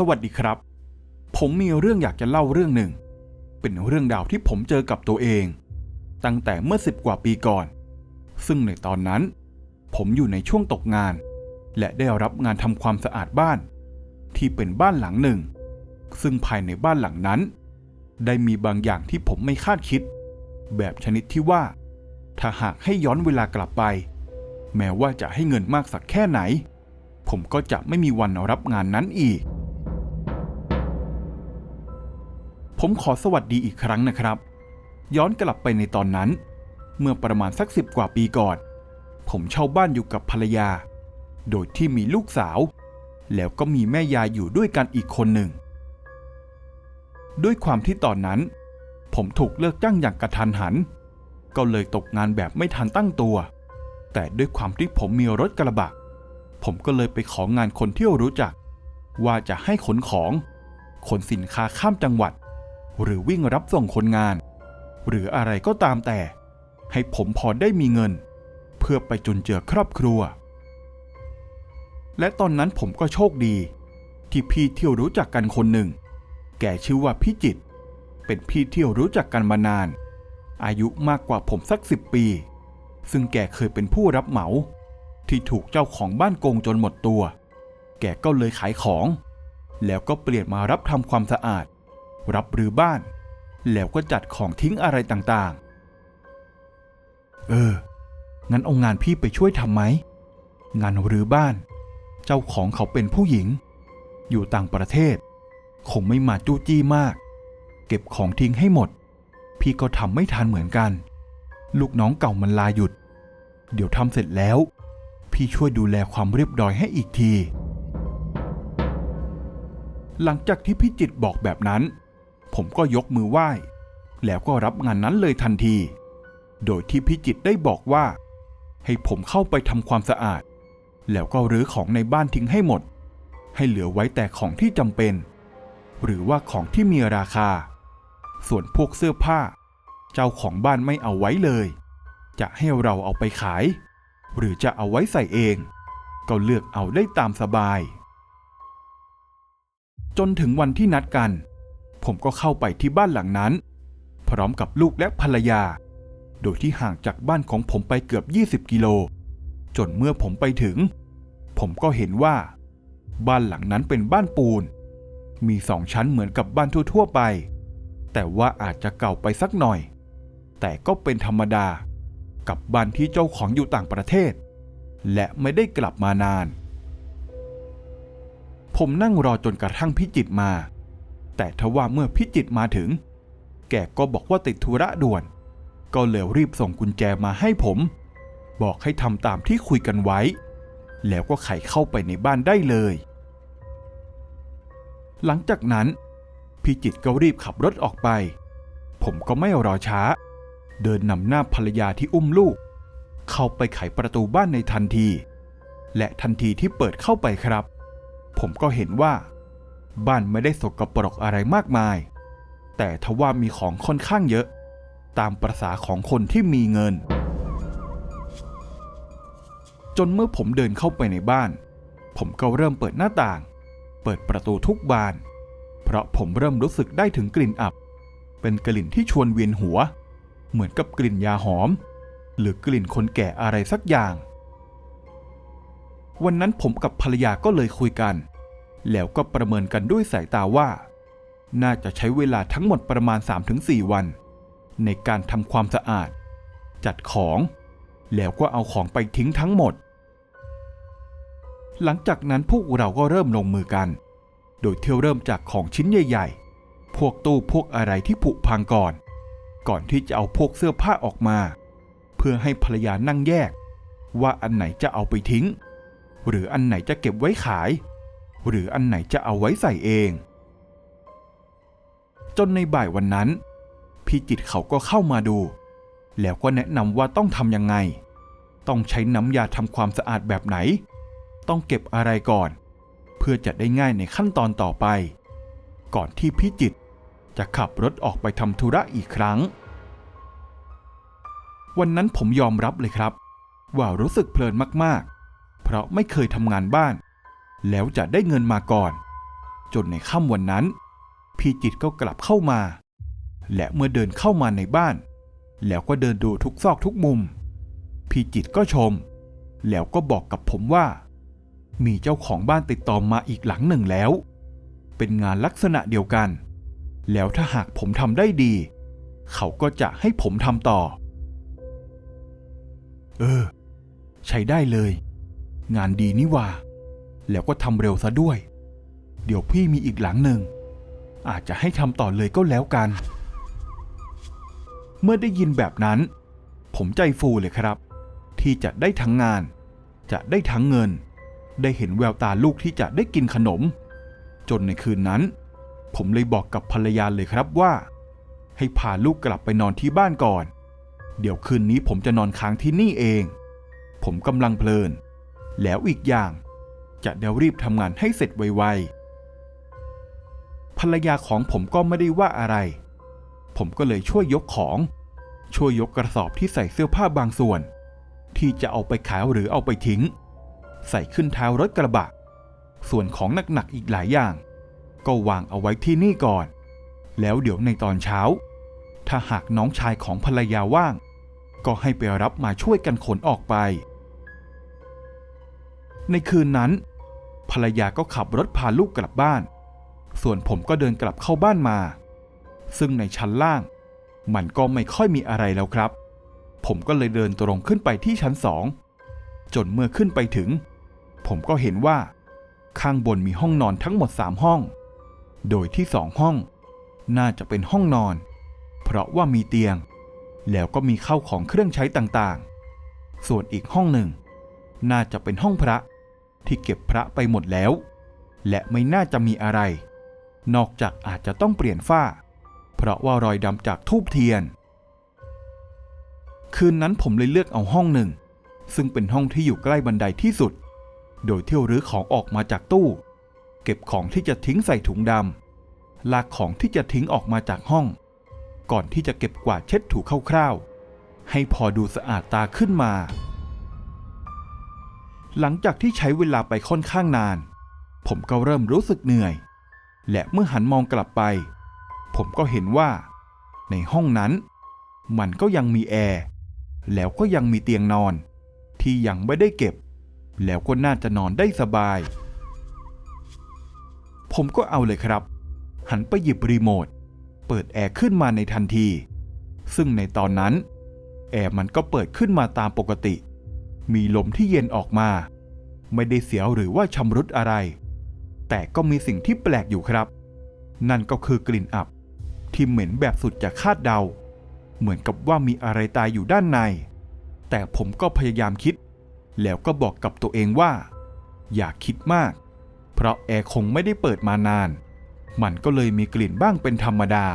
สวัสดีครับ ผมมีเรื่องอยากจะเล่าเรื่องหนึ่ง เป็นเรื่องราวที่ผมเจอกับตัวเอง ตั้งแต่เมื่อสิบกว่าปีก่อน ซึ่งในตอนนั้น ผมอยู่ในช่วงตกงาน และได้รับงานทำความสะอาดบ้าน ที่เป็นบ้านหลังหนึ่ง ซึ่งภายในบ้านหลังนั้น ได้มีบางอย่างที่ผมไม่คาดคิด แบบชนิดที่ว่า ถ้าหากให้ย้อนเวลากลับไป แม้ว่าจะให้เงินมากสักแค่ไหนผมก็จะไม่มีวันรับงานนั้นอีก ผมขอสวัสดีอีกครั้งนะครับ ย้อนกลับไปในตอนนั้น เมื่อประมาณสักสิบกว่าปีก่อน ผมเช่าบ้านอยู่กับภรรยา โดยที่มีลูกสาว แล้วก็มีแม่ยายอยู่ด้วยกันอีกคนหนึ่ง ด้วยความที่ตอนนั้น ผมถูกเลิกจ้างอย่างกระทันหัน ก็เลยตกงานแบบไม่ทันตั้งตัว แต่ด้วยความที่ผมมีรถกระบะ ผมก็เลยไปของานคนที่รู้จัก ว่าจะให้ขนของ ขนสินค้าข้ามจังหวัด หรือวิ่งรับส่งคนงาน หรืออะไรก็ตามแต่ ให้ผมพอได้มีเงิน เพื่อไปจุนเจือครอบครัว และตอนนั้นผมก็โชคดี ที่พี่เที่ยวรู้จักกันคนหนึ่ง แกชื่อว่าพี่จิต เป็นพี่เที่ยวรู้จักกันมานาน อายุมากกว่าผมสักสิบปี ซึ่งแกเคยเป็นผู้รับเหมา ที่ถูกเจ้าของบ้านโกงจนหมดตัว แกก็เลยขายของ แล้วก็เปลี่ยนมารับทำความสะอาด รับรื้อบ้าน แล้วก็จัดของทิ้งอะไรต่างๆ เออ งั้นเอางานพี่ไปช่วยทำไหม งานรื้อบ้าน เจ้าของเขาเป็นผู้หญิง อยู่ต่างประเทศ คงไม่มาจู้จี้มาก เก็บของทิ้งให้หมด พี่ก็ทำไม่ทันเหมือนกัน ลูกน้องเก่ามันลาหยุด เดี๋ยวทำเสร็จแล้ว พี่ช่วยดูแลความเรียบร้อยให้อีกทีหลังจากที่พี่จิตบอกแบบนั้น ผมก็ยกมือไหว้ แล้วก็รับงานนั้นเลยทันที โดยที่พี่จิตได้บอกว่า ให้ผมเข้าไปทำความสะอาด แล้วก็รื้อของในบ้านทิ้งให้หมด ให้เหลือไว้แต่ของที่จำเป็น หรือว่าของที่มีราคา ส่วนพวกเสื้อผ้า เจ้าของบ้านไม่เอาไว้เลย จะให้เราเอาไปขาย หรือจะเอาไว้ใส่เอง ก็เลือกเอาได้ตามสบาย จนถึงวันที่นัดกัน ผมก็เข้าไปที่บ้านหลังนั้น พร้อมกับลูกและภรรยา โดยที่ห่างจากบ้านของผมไปเกือบ 20 กิโล จนเมื่อผมไปถึง ผมก็เห็นว่า บ้านหลังนั้นเป็นบ้านปูน มีสองชั้นเหมือนกับบ้านทั่ว ๆ ไป แต่ว่าอาจจะเก่าไปสักหน่อย แต่ก็เป็นธรรมดา กับบ้านที่เจ้าของอยู่ต่างประเทศ และไม่ได้กลับมานาน ผมนั่งรอจนกระทั่งพิจิตมา แต่ทว่าเมื่อพิจิตมาถึง แกก็บอกว่าติดธุระด่วน ก็เลยรีบส่งกุญแจมาให้ผม บอกให้ทำตามที่คุยกันไว้ แล้วก็ไขเข้าไปในบ้านได้เลย หลังจากนั้น พิจิตก็รีบขับรถออกไป ผมก็ไม่รอช้า เดินนำหน้าภรรยาที่อุ้มลูก เข้าไปไขประตูบ้านในทันที และทันทีที่เปิดเข้าไปครับ ผมก็เห็นว่า บ้านไม่ได้สกปรกอะไรมากมาย แต่ทว่ามีของค่อนข้างเยอะ ตามประษาของคนที่มีเงิน จนเมื่อผมเดินเข้าไปในบ้าน ผมก็เริ่มเปิดหน้าต่าง เปิดประตูทุกบาน เพราะผมเริ่มรู้สึกได้ถึงกลิ่นอับ เป็นกลิ่นที่ชวนเวียนหัว เหมือนกับกลิ่นยาหอม หรือกลิ่นคนแก่อะไรสักอย่าง วันนั้นผมกับภรรยาก็เลยคุยกัน แล้วก็ประเมินกันด้วยสายตาว่า น่าจะใช้เวลาทั้งหมดประมาณ 3-4 วัน ในการทำความสะอาด จัดของ แล้วก็เอาของไปทิ้งทั้งหมด หลังจากนั้นพวกเราก็เริ่มลงมือกัน โดยเที่ยวเริ่มจากของชิ้นใหญ่ ๆ พวกตู้พวกอะไรที่ผุพังก่อน ก่อนที่จะเอาพวกเสื้อผ้าออกมา เพื่อให้ภรรยานั่งแยก ว่าอันไหนจะเอาไปทิ้ง หรืออันไหนจะเก็บไว้ขาย หรืออันไหนจะเอาไว้ใส่เอง จนในบ่ายวันนั้น พี่จิตเขาก็เข้ามาดู แล้วก็แนะนำว่าต้องทำยังไง ต้องใช้น้ำยาทำความสะอาดแบบไหน ต้องเก็บอะไรก่อน เพื่อจะได้ง่ายในขั้นตอนต่อไป ก่อนที่พี่จิตจะขับรถออกไปทำธุระอีกครั้ง วันนั้นผมยอมรับเลยครับ ว่ารู้สึกเพลินมากๆ เพราะไม่เคยทำงานบ้าน แล้วจะได้เงินมาก่อน จนในค่ำวันนั้น พี่จิตก็กลับเข้ามา และเมื่อเดินเข้ามาในบ้าน แล้วก็เดินดูทุกซอกทุกมุม พี่จิตก็ชม แล้วก็บอกกับผมว่า มีเจ้าของบ้านติดต่อมาอีกหลังหนึ่งแล้ว เป็นงานลักษณะเดียวกัน แล้วถ้าหากผมทำได้ดี เขาก็จะให้ผมทำต่อ เออ ใช้ได้เลย งานดีนี่ว่า แล้วก็ทำเร็วซะด้วย เดี๋ยวพี่มีอีกหลังหนึ่ง อาจจะให้ทำต่อเลยก็แล้วกัน เมื่อได้ยินแบบนั้น ผมใจฟูเลยครับ ที่จะได้ทั้งงาน จะได้ทั้งเงิน ได้เห็นแววตาลูกที่จะได้กินขนม จนในคืนนั้น ผมเลยบอกกับภรรยาเลยครับว่า ให้พาลูกกลับไปนอนที่บ้านก่อน เดี๋ยวคืนนี้ผมจะนอนค้างที่นี่เอง ผมกำลังเพลิน แล้วอีกอย่าง จะเดี๋ยวรีบทำงานให้เสร็จไวๆ ภรรยาของผมก็ไม่ได้ว่าอะไร ผมก็เลยช่วยยกของ ช่วยยกกระสอบที่ใส่เสื้อผ้าบางส่วน ที่จะเอาไปขายหรือเอาไปทิ้ง ใส่ขึ้นท้ายรถกระบะ ส่วนของหนักๆอีกหลายอย่าง ก็วางเอาไว้ที่นี่ก่อน แล้วเดี๋ยวในตอนเช้า ถ้าหากน้องชายของภรรยาว่าง ก็ให้ไปรับมาช่วยกันขนออกไป ในคืนนั้น ภรรยาก็ขับรถพาลูกกลับบ้าน ส่วนผมก็เดินกลับเข้าบ้านมา ซึ่งในชั้นล่าง มันก็ไม่ค่อยมีอะไรแล้วครับ ผมก็เลยเดินตรงขึ้นไปที่ชั้นสองจนเมื่อขึ้นไปถึง ผมก็เห็นว่า ข้างบนมีห้องนอนทั้งหมดสามห้อง โดยที่สองห้อง น่าจะเป็นห้องนอน เพราะว่ามีเตียง แล้วก็มีเข้าของเครื่องใช้ต่างๆ ส่วนอีกห้องหนึ่ง น่าจะเป็นห้องพระ ที่เก็บพระไปหมดแล้ว และไม่น่าจะมีอะไร นอกจากอาจจะต้องเปลี่ยนฝ้า เพราะว่ารอยดำจากทูบเทียน คืนนั้นผมเลยเลือกเอาห้องหนึ่ง ซึ่งเป็นห้องที่อยู่ใกล้บันไดที่สุด โดยเที่ยวรื้อของออกมาจากตู้ เก็บของที่จะทิ้งใส่ถุงดำลากของที่จะทิ้งออกมาจากห้อง ก่อนที่จะเก็บกวาดเช็ดถูคร่าวๆให้พอดูสะอาดตาขึ้นมา หลังจากที่ใช้เวลาไปค่อนข้างนาน ผมก็เริ่มรู้สึกเหนื่อย และเมื่อหันมองกลับไป ผมก็เห็นว่า ในห้องนั้น มันก็ยังมีแอร์แล้วก็ยังมีเตียงนอน ที่ยังไม่ได้เก็บ แล้วก็น่าจะนอนได้สบาย ผมก็เอาเลยครับ หันไปหยิบรีโมทเปิดแอร์ขึ้นมาในทันที ซึ่งในตอนนั้น แอร์มันก็เปิดขึ้นมาตามปกติ มีลมที่เย็นออกมา ไม่ได้เสียวหรือว่าชำรุดอะไร แต่ก็มีสิ่งที่แปลกอยู่ครับ นั่นก็คือกลิ่นอับ ที่เหม็นแบบสุดจะคาดเดา เหมือนกับว่ามีอะไรตายอยู่ด้านใน แต่ผมก็พยายามคิด แล้วก็บอกกับตัวเองว่า อย่าคิดมาก เพราะแอร์คงไม่ได้เปิดมานาน มันก็เลยมีกลิ่นบ้างเป็นธรรมดา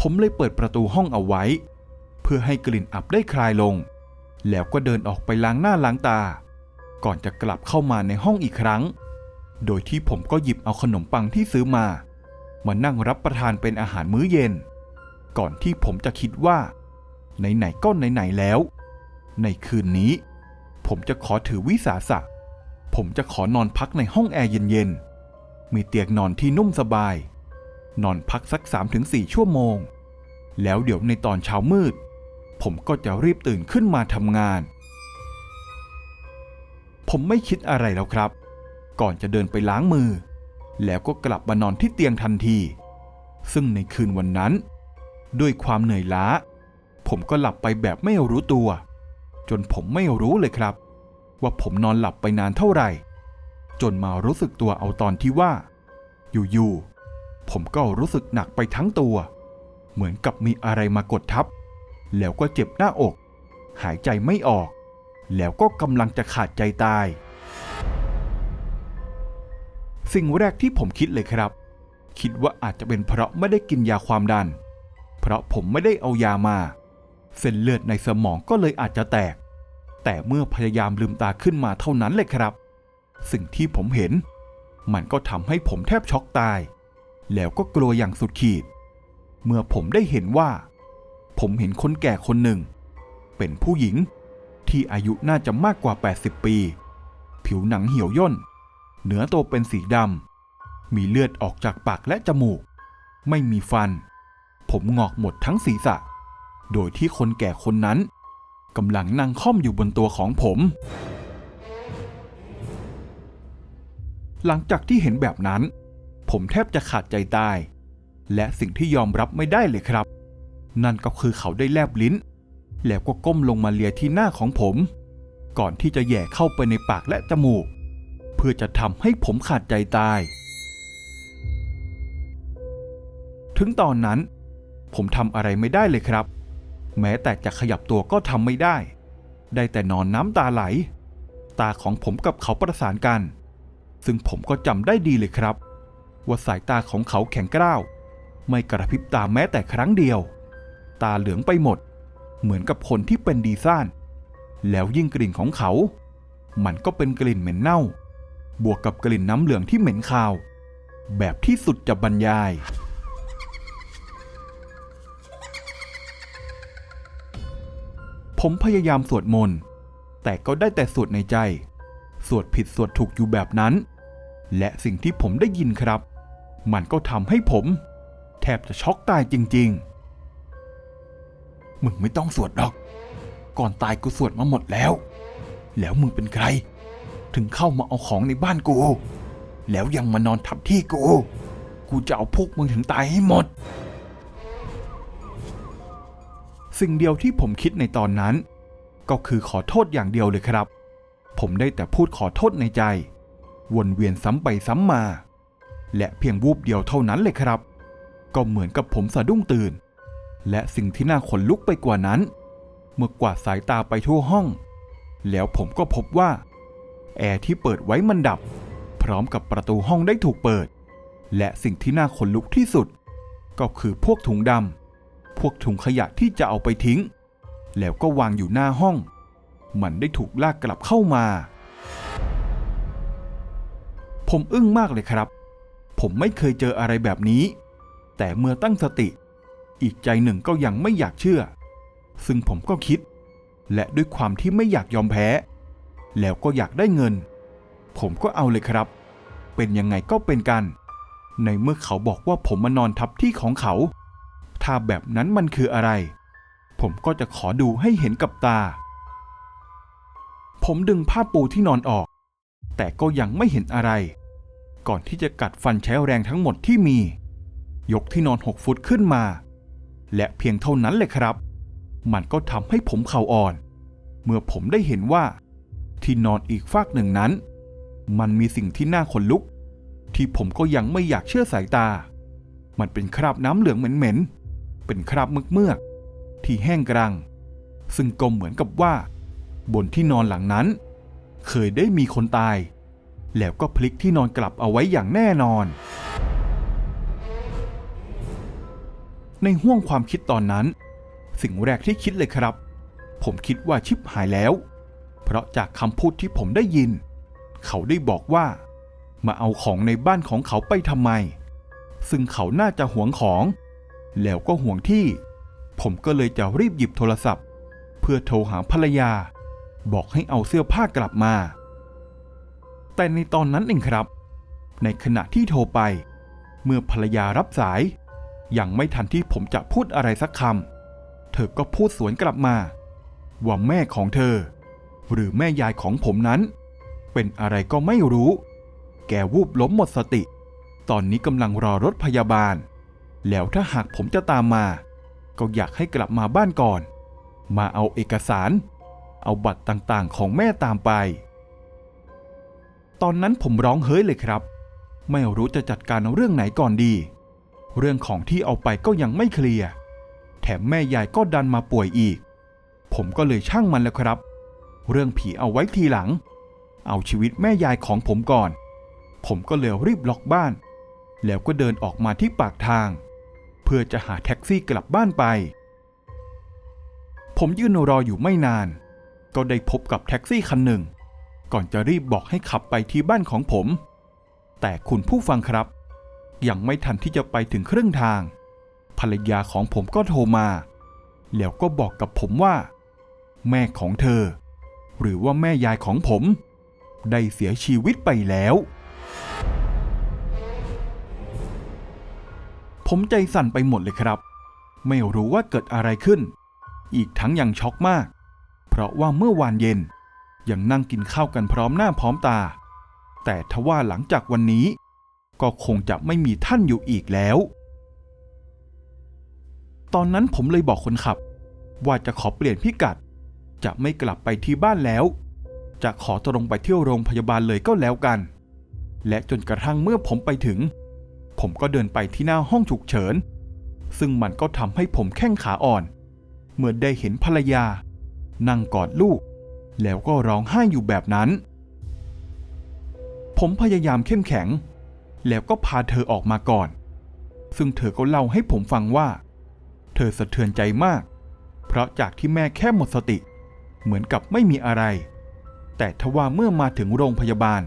ผมเลยเปิดประตูห้องเอาไว้ เพื่อให้กลิ่นอับได้คลายลง แล้วก็เดินออกไปล้างหน้าล้างตา ก่อนจะกลับเข้ามาในห้องอีกครั้ง โดยที่ผมก็หยิบเอาขนมปังที่ซื้อมา มานั่งรับประทานเป็นอาหารมื้อเย็น ก่อนที่ผมจะคิดว่า ไหนๆก็ไหนๆแล้ว ในคืนนี้ ผมจะขอถือวิสาสะ ผมจะขอนอนพักในห้องแอร์เย็นๆ มีเตียงนอนที่นุ่มสบาย นอนพักสัก 3-4 ชั่วโมง แล้วเดี๋ยวในตอนเช้ามืด ผมก็จะรีบตื่นขึ้นมาทำงาน ผมไม่คิดอะไรแล้วครับ ก่อนจะเดินไปล้างมือ แล้วก็กลับมานอนที่เตียงทันที ซึ่งในคืนวันนั้น ด้วยความเหนื่อยล้า ผมก็หลับไปแบบไม่รู้ตัว จนผมไม่รู้เลยครับ ว่าผมนอนหลับไปนานเท่าไหร่ จนมารู้สึกตัวเอาตอนที่ว่า อยู่ๆผมก็รู้สึกหนักไปทั้งตัว เหมือนกับมีอะไรมากดทับ แล้วก็เจ็บหน้าอก หายใจไม่ออก แล้วก็กำลังจะขาดใจตาย สิ่งแรกที่ผมคิดเลยครับ คิดว่าอาจจะเป็นเพราะไม่ได้กินยาความดัน เพราะผมไม่ได้เอายามา เส้นเลือดในสมองก็เลยอาจจะแตก แต่เมื่อพยายามลืมตาขึ้นมาเท่านั้นเลยครับ สิ่งที่ผมเห็น มันก็ทำให้ผมแทบช็อกตาย แล้วก็กลัวอย่างสุดขีด เมื่อผมได้เห็นว่า ผมเห็นคนแก่คนหนึ่ง เป็นผู้หญิงที่อายุน่าจะมากกว่า 80 ปี ผิวหนังเหี่ยวย่น เนื้อตัวเป็นสีดำ มีเลือดออกจากปากและจมูก ไม่มีฟัน ผมงอกหมดทั้งศีรษะ โดยที่คนแก่คนนั้นกำลังนั่งค่อมอยู่บนตัวของผม หลังจากที่เห็นแบบนั้น ผมแทบจะขาดใจตาย และสิ่งที่ยอมรับไม่ได้เลยครับ นั่นก็คือเขาได้แลบลิ้น แล้วก็ก้มลงมาเลียที่หน้าของผม ก่อนที่จะแย่เข้าไปในปากและจมูก เพื่อจะทำให้ผมขาดใจตาย ถึงตอนนั้น ผมทำอะไรไม่ได้เลยครับ แม้แต่จะขยับตัวก็ทำไม่ได้ ได้แต่นอนน้ำตาไหล ตาของผมกับเขาประสานกัน ซึ่งผมก็จำได้ดีเลยครับ ว่าสายตาของเขาแข็งกร้าวไม่กระพริบตาแม้แต่ครั้งเดียว ตาเหลืองไปหมด เหมือนกับคนที่เป็นดีซ่าน แล้วยิ่งกลิ่นของเขา มันก็เป็นกลิ่นเหม็นเน่า บวกกับกลิ่นน้ำเหลืองที่เหม็นคาว แบบที่สุดจะบรรยาย ผมพยายามสวดมนต์ แต่ก็ได้แต่สวดในใจ สวดผิดสวดถูกอยู่แบบนั้น และสิ่งที่ผมได้ยินครับ มันก็ทำให้ผม แทบจะช็อกตายจริง ๆ มึงไม่ต้องสวดหรอก ก่อนตายกูสวดมาหมดแล้ว แล้วมึงเป็นใคร ถึงเข้ามาเอาของในบ้านกู แล้วยังมานอนทับที่กู กูจะเอาพวกมึงถึงตายให้หมด สิ่งเดียวที่ผมคิดในตอนนั้น ก็คือขอโทษอย่างเดียวเลยครับ ผมได้แต่พูดขอโทษในใจ วนเวียนซ้ำไปซ้ำมา และเพียงวูบเดียวเท่านั้นเลยครับ ก็เหมือนกับผมสะดุ้งตื่น และสิ่งที่น่าขนลุกไปกว่านั้น เมื่อกวาดสายตาไปทั่วห้อง แล้วผมก็พบว่า แอร์ที่เปิดไว้มันดับ พร้อมกับประตูห้องได้ถูกเปิด และสิ่งที่น่าขนลุกที่สุด ก็คือพวกถุงดำพวกถุงขยะที่จะเอาไปทิ้ง แล้วก็วางอยู่หน้าห้อง มันได้ถูกลากกลับเข้ามา ผมอึ้งมากเลยครับ ผมไม่เคยเจออะไรแบบนี้ แต่เมื่อตั้งสติ อีกใจหนึ่งก็ยังไม่อยากเชื่อ ซึ่งผมก็คิด และด้วยความที่ไม่อยากยอมแพ้ แล้วก็อยากได้เงิน ผมก็เอาเลยครับ เป็นยังไงก็เป็นกัน ในเมื่อเขาบอกว่าผมมานอนทับที่ของเขา ถ้าแบบนั้นมันคืออะไร ผมก็จะขอดูให้เห็นกับตา ผมดึงผ้าปูที่นอนออก แต่ก็ยังไม่เห็นอะไร ก่อนที่จะกัดฟันใช้แรงทั้งหมดที่มี ยกที่นอนหกฟุตขึ้นมา และเพียงเท่านั้นเลยครับ มันก็ทำให้ผมเข่าอ่อน เมื่อผมได้เห็นว่า ที่นอนอีกฟากหนึ่งนั้น มันมีสิ่งที่น่าขนลุก ที่ผมก็ยังไม่อยากเชื่อสายตา มันเป็นคราบน้ำเหลืองเหม็นๆ เป็นคราบเมือกๆ ที่แห้งกรัง ซึ่งก็เหมือนกับว่า บนที่นอนหลังนั้น เคยได้มีคนตาย แล้วก็พลิกที่นอนกลับเอาไว้อย่างแน่นอน ในห่วงความคิดตอนนั้น สิ่งแรกที่คิดเลยครับ ผมคิดว่าชิปหายแล้ว เพราะจากคำพูดที่ผมได้ยิน เขาได้บอกว่า มาเอาของในบ้านของเขาไปทำไม ซึ่งเขาน่าจะหวงของ แล้วก็ห่วงที่ ผมก็เลยจะรีบหยิบโทรศัพท์ เพื่อโทรหาภรรยา บอกให้เอาเสื้อผ้ากลับมา แต่ในตอนนั้นเองครับ ในขณะที่โทรไป เมื่อภรรยารับสาย ยังไม่ทันที่ผมจะพูดอะไรสักคำ เธอก็พูดสวนกลับมา ว่าแม่ของเธอ หรือแม่ยายของผมนั้น เป็นอะไรก็ไม่รู้ แกวูบล้มหมดสติ ตอนนี้กำลังรอรถพยาบาล แล้วถ้าหากผมจะตามมา ก็อยากให้กลับมาบ้านก่อน มาเอาเอกสาร เอาบัตรต่างๆ ของแม่ตามไป ตอนนั้นผมร้องเฮ้ยเลยครับ ไม่รู้จะจัดการเรื่องไหนก่อนดี เรื่องของที่เอาไปก็ยังไม่เคลียร์แถมแม่ยายก็ดันมาป่วยอีก ผมก็เลยช่างมันแล้วครับ เรื่องผีเอาไว้ทีหลัง เอาชีวิตแม่ยายของผมก่อน ผมก็เลยรีบล็อกบ้าน แล้วก็เดินออกมาที่ปากทาง เพื่อจะหาแท็กซี่กลับบ้านไป ผมยืนรออยู่ไม่นาน ก็ได้พบกับแท็กซี่คันหนึ่ง ก่อนจะรีบบอกให้ขับไปที่บ้านของผม แต่คุณผู้ฟังครับ ยังไม่ทันที่จะไปถึงครึ่งทาง ภรรยาของผมก็โทรมา แล้วก็บอกกับผมว่า แม่ของเธอ หรือว่าแม่ยายของผม ได้เสียชีวิตไปแล้ว ผมใจสั่นไปหมดเลยครับ ไม่รู้ว่าเกิดอะไรขึ้น อีกทั้งยังช็อกมาก เพราะว่าเมื่อวานเย็นยังนั่งกินข้าวกันพร้อมหน้าพร้อมตา แต่ทว่าหลังจากวันนี้ ก็คงจะไม่มีท่านอยู่อีกแล้ว ตอนนั้นผมเลยบอกคนขับ ว่าจะขอเปลี่ยนพิกัด จะไม่กลับไปที่บ้านแล้ว จะขอตรงไปเที่ยวโรงพยาบาลเลยก็แล้วกัน และจนกระทั่งเมื่อผมไปถึง ผมก็เดินไปที่หน้าห้องฉุกเฉิน ซึ่งมันก็ทำให้ผมแข้งขาอ่อน เมื่อได้เห็นภรรยา นั่งกอดลูก แล้วก็ร้องไห้อยู่แบบนั้น ผมพยายามเข้มแข็ง แล้วก็พาเธอออกมาก่อน ซึ่งเธอก็เล่าให้ผมฟังว่า เธอสะเทือนใจมาก เพราะจากที่แม่แค่หมดสติ เหมือนกับไม่มีอะไร แต่ทว่าเมื่อมาถึงโรงพยาบาล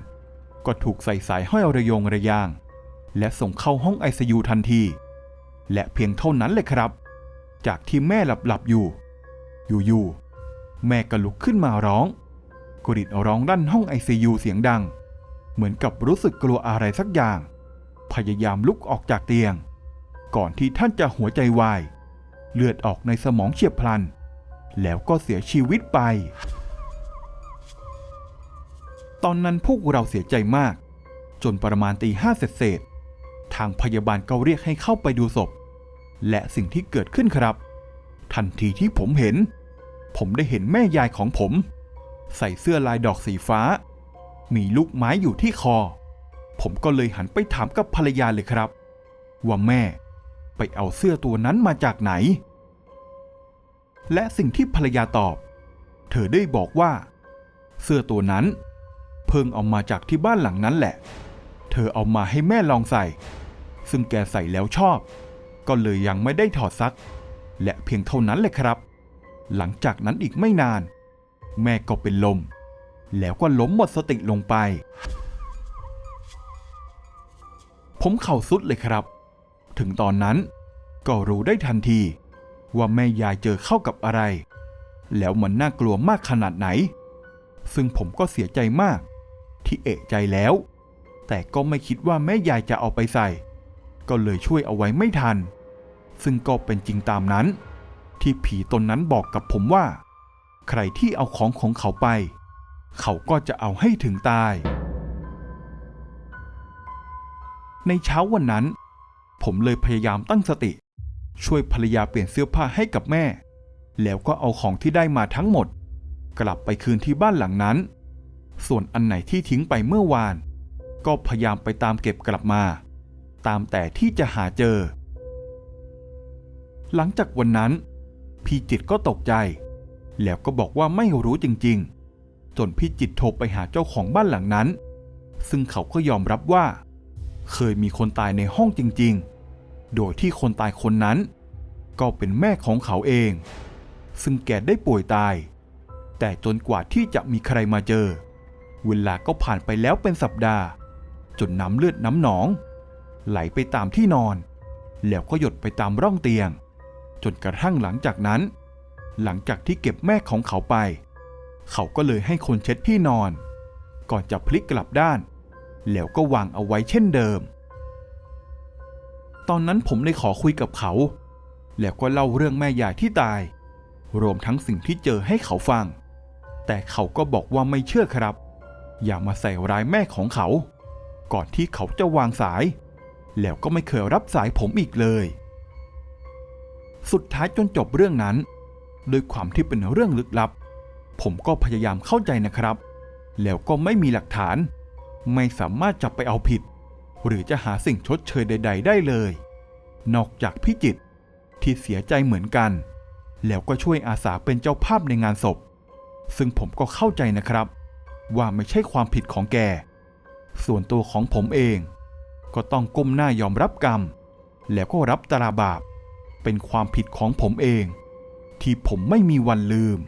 ก็ถูกใส่สายห้อยระยงระยาง และส่งเข้าห้องไอซยูทันที และเพียงเท่านั้นเลยครับ จากที่แม่หลับหลับๆอยู่ อยู่ๆแม่ก็ลุกขึ้นมาร้องกรีดร้องด้านห้องไอซยูเสียงดัง เหมือนกับรู้สึกกลัวอะไรสักอย่าง พยายามลุกออกจากเตียง ก่อนที่ท่านจะหัวใจวาย เลือดออกในสมองเฉียบพลัน แล้วก็เสียชีวิตไป ตอนนั้นพวกเราเสียใจมาก จนประมาณตีห้าเสร็จๆทางพยาบาลก็เรียกให้เข้าไปดูศพ และสิ่งที่เกิดขึ้นครับ ทันทีที่ผมเห็น ผมได้เห็นแม่ยายของผม ใส่เสื้อลายดอกสีฟ้า มีลูกไม้อยู่ที่คอ ผมก็เลยหันไปถามกับภรรยาเลยครับ ว่าแม่ไปเอาเสื้อตัวนั้นมาจากไหน และสิ่งที่ภรรยาตอบ เธอได้บอกว่า เสื้อตัวนั้น เพิ่งเอามาจากที่บ้านหลังนั้นแหละ เธอเอามาให้แม่ลองใส่ ซึ่งแกใส่แล้วชอบ ก็เลยยังไม่ได้ถอดซัก และเพียงเท่านั้นเลยครับ หลังจากนั้นอีกไม่นาน แม่ก็เป็นลม แล้วก็ล้มหมดสติลงไป ผมเข่าสุดเลยครับ ถึงตอนนั้นก็รู้ได้ทันที ว่าแม่ยายเจอเข้ากับอะไร แล้วมันน่ากลัวมากขนาดไหน ซึ่งผมก็เสียใจมาก ที่เอะใจแล้ว แต่ก็ไม่คิดว่าแม่ยายจะเอาไปใส่ ก็เลยช่วยเอาไว้ไม่ทัน ซึ่งก็เป็นจริงตามนั้น ที่ผีตนนั้นบอกกับผมว่า ใครที่เอาของของเขาไป เขาก็จะเอาให้ถึงตาย ในเช้าวันนั้น ผมเลยพยายามตั้งสติ ช่วยภรรยาเปลี่ยนเสื้อผ้าให้กับแม่ แล้วก็เอาของที่ได้มาทั้งหมด กลับไปคืนที่บ้านหลังนั้น ส่วนอันไหนที่ทิ้งไปเมื่อวาน ก็พยายามไปตามเก็บกลับมา ตามแต่ที่จะหาเจอ หลังจากวันนั้น พี่จิตก็ตกใจ แล้วก็บอกว่าไม่รู้จริง ๆ จนพี่จิตโทรไปหาเจ้าของบ้านหลังนั้น ซึ่งเขาก็ยอมรับว่า เคยมีคนตายในห้องจริงๆ โดยที่คนตายคนนั้น ก็เป็นแม่ของเขาเอง ซึ่งแกได้ป่วยตาย แต่จนกว่าที่จะมีใครมาเจอ เวลาก็ผ่านไปแล้วเป็นสัปดาห์ จนน้ำเลือดน้ำหนอง ไหลไปตามที่นอน แล้วก็หยดไปตามร่องเตียง จนกระทั่งหลังจากนั้น หลังจากที่เก็บแม่ของเขาไป เขาก็เลยให้คนเช็ดที่นอน ก่อนจะพลิกกลับด้าน แล้วก็วางเอาไว้เช่นเดิม ตอนนั้นผมเลยขอคุยกับเขา แล้วก็เล่าเรื่องแม่ยายที่ตาย รวมทั้งสิ่งที่เจอให้เขาฟัง แต่เขาก็บอกว่าไม่เชื่อครับ อย่ามาใส่ร้ายแม่ของเขา ก่อนที่เขาจะวางสาย แล้วก็ไม่เคยรับสายผมอีกเลย สุดท้ายจนจบเรื่องนั้นโดยความที่เป็นเรื่องลึกลับ ผมก็พยายามเข้าใจนะครับ แล้วก็ไม่มีหลักฐาน ไม่สามารถจับไปเอาผิด หรือจะหาสิ่งชดเชยใด ๆ ได้เลย นอกจากพี่จิตที่เสียใจเหมือนกัน แล้วก็ช่วยอาสาเป็นเจ้าภาพในงานศพ ซึ่งผมก็เข้าใจนะครับ ว่าไม่ใช่ความผิดของแก ส่วนตัวของผมเอง ก็ต้องก้มหน้ายอมรับกรรม แล้วก็รับตราบาป เป็นความผิดของผมเอง ที่ผมไม่มีวันลืม